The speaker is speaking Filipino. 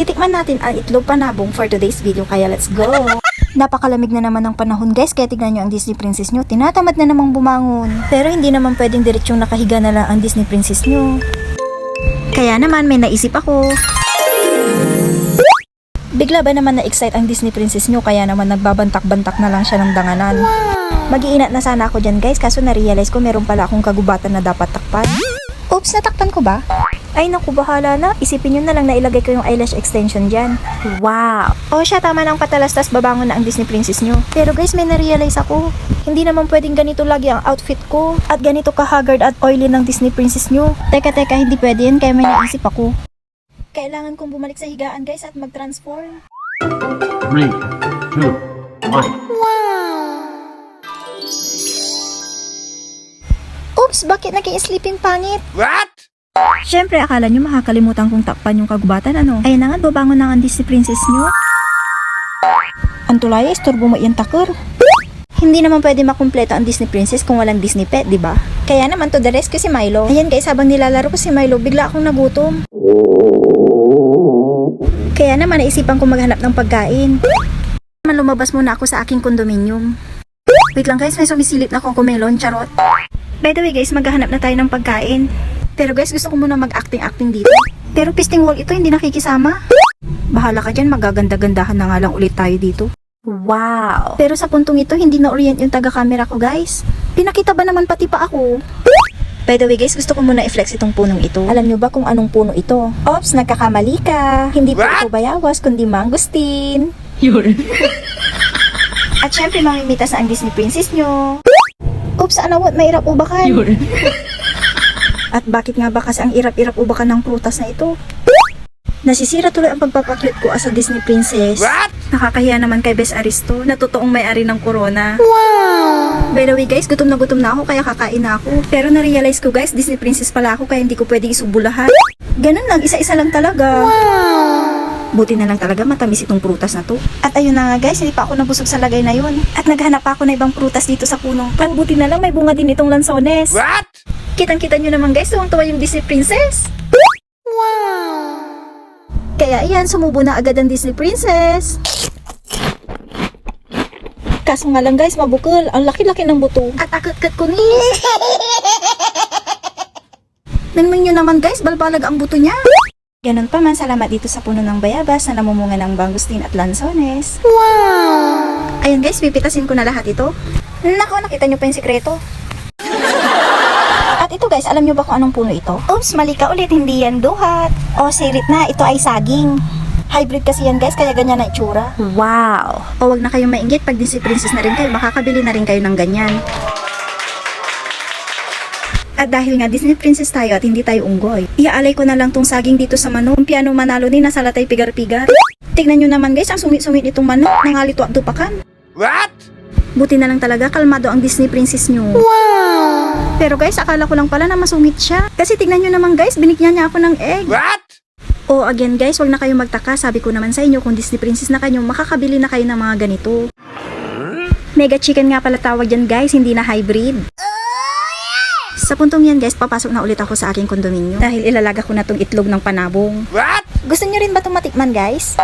Titikman natin ang itlog panabong for today's video kaya let's go! Napakalamig na naman ng panahon guys kaya tignan nyo ang Disney Princess nyo. Tinatamad na namang bumangon. Pero hindi naman pwedeng diretsyong nakahiga na lang ang Disney Princess nyo. Kaya naman may naisip ako. Bigla ba naman na-excite ang Disney Princess nyo kaya naman nagbabantak-bantak na lang siya ng danganan. Mag-iinat na sana ako dyan guys kaso na-realize ko meron pala akong kagubatan na dapat takpan. Oops, natakpan ko ba? Ay naku, bahala na. Isipin nyo na lang na ilagay ko yung eyelash extension dyan. Wow! O siya, tama ng patalas tas babangon na ang Disney Princess nyo. Pero guys, may na-realize ako. Hindi naman pwedeng ganito lagi ang outfit ko. At ganito ka-haggard at oily ng Disney Princess nyo. Teka, teka, hindi pwede yun kaya may naisip ako. Kailangan kong bumalik sa higaan guys at mag-transform. Three, two, one. Oops, bakit naging sleeping pangit? What? Siyempre, akala nyo makakalimutan kong takpan yung kagubatan, ano? Ayun na nga, babangon na ang Disney Princess nyo. Ang tulay, istorbo mo yung takor. Hindi naman pwede makumpleto ang Disney Princess kung walang Disney pet, di ba? Kaya naman to the rescue si Milo. Ayan guys, habang nilalaro ko si Milo, bigla akong nagutom. Kaya naman naisipan ko maghanap ng pagkain. Naman lumabas muna ako sa aking kondominium. Wait lang guys, may sumisilip na kokomelon, charot. By the way guys, maghahanap na tayo ng pagkain. Pero guys, gusto ko muna mag-acting-acting dito. Pero pisting wall ito, hindi nakikisama. Bahala ka dyan, magaganda-gandahan na nga lang ulit tayo dito. Wow! Pero sa puntong ito, hindi na-orient yung taga-camera ko guys. Pinakita ba naman pati pa ako? By the way guys, gusto ko muna i-flex itong punong ito. Alam nyo ba kung anong puno ito? Ops, nagkakamali ka. Hindi po What? ito bayawas, kundi mangustin. At syempre, mamimitas na ang Disney Princess nyo. Oops, anawat, may irap ubakan. At bakit nga ba kasi ang irap-irap ubakan ng prutas na ito? Nasisira tuloy ang pagpapakyut ko as a Disney princess. What? Nakakahiya naman kay Bes Aristo na totoong may-ari ng corona. Wow! By the way guys, gutom na gutom na ako kaya kakain na ako. Pero na-realize ko guys, Disney princess pala ako kaya hindi ko pwedeng isubo lahat. Ganun lang, isa-isa lang talaga. Wow! Buti na lang talaga matamis itong prutas na to. At ayun na nga guys, hindi pa ako nabusog sa lagay na yun. At naghanap ako na ibang prutas dito sa punong. At buti na lang may bunga din itong lansones. What? Kitang-kita nyo naman guys, tuwang-tuwa yung Disney Princess. Wow! Kaya iyan, sumubo na agad ang Disney Princess. Kaso nga lang guys, mabukol. Ang laki-laki ng buto. At akit-kat ko ni. Nangmin nyo naman guys, balbalag ang buto niya. Ganun pa man, salamat dito sa puno ng bayabas na namumunga ng bangustin at lansones. Wow! Ayun guys, pipitasin ko na lahat ito. Nako, nakita nyo pa yung sikreto. At ito guys, alam nyo ba kung anong puno ito? Oops, mali ka ulit, hindi yan duhat. O, sirit na, ito ay saging. Hybrid kasi yan guys, kaya ganyan na itsura. Wow! O wag na kayong mainggit, pag Disney Princess na rin kayo, makakabili na rin kayo ng ganyan. At dahil nga Disney Princess tayo at hindi tayo unggoy, iaalay ko na lang tong saging dito sa manok. Ang piano manalo ni nasa latay pigar-pigar. Tignan nyo naman guys, ang sungit-sungit itong manok, nangalito at dupakan. What? Buti na lang talaga kalmado ang Disney princess nyo. Wow! Pero guys, akala ko lang pala na masungit siya. Kasi tignan nyo naman guys, binigyan niya ako ng egg. What? O again guys, wag na kayong magtaka. Sabi ko naman sa inyo, kung Disney princess na kayo, makakabili na kayo ng mga ganito. Mega chicken nga pala tawag yan guys, hindi na hybrid. Sa puntong yan guys, papasok na ulit ako sa aking kondominyo. Dahil ilalaga ko na tong itlog ng panabong. What? Gusto nyo rin ba itong matikman guys?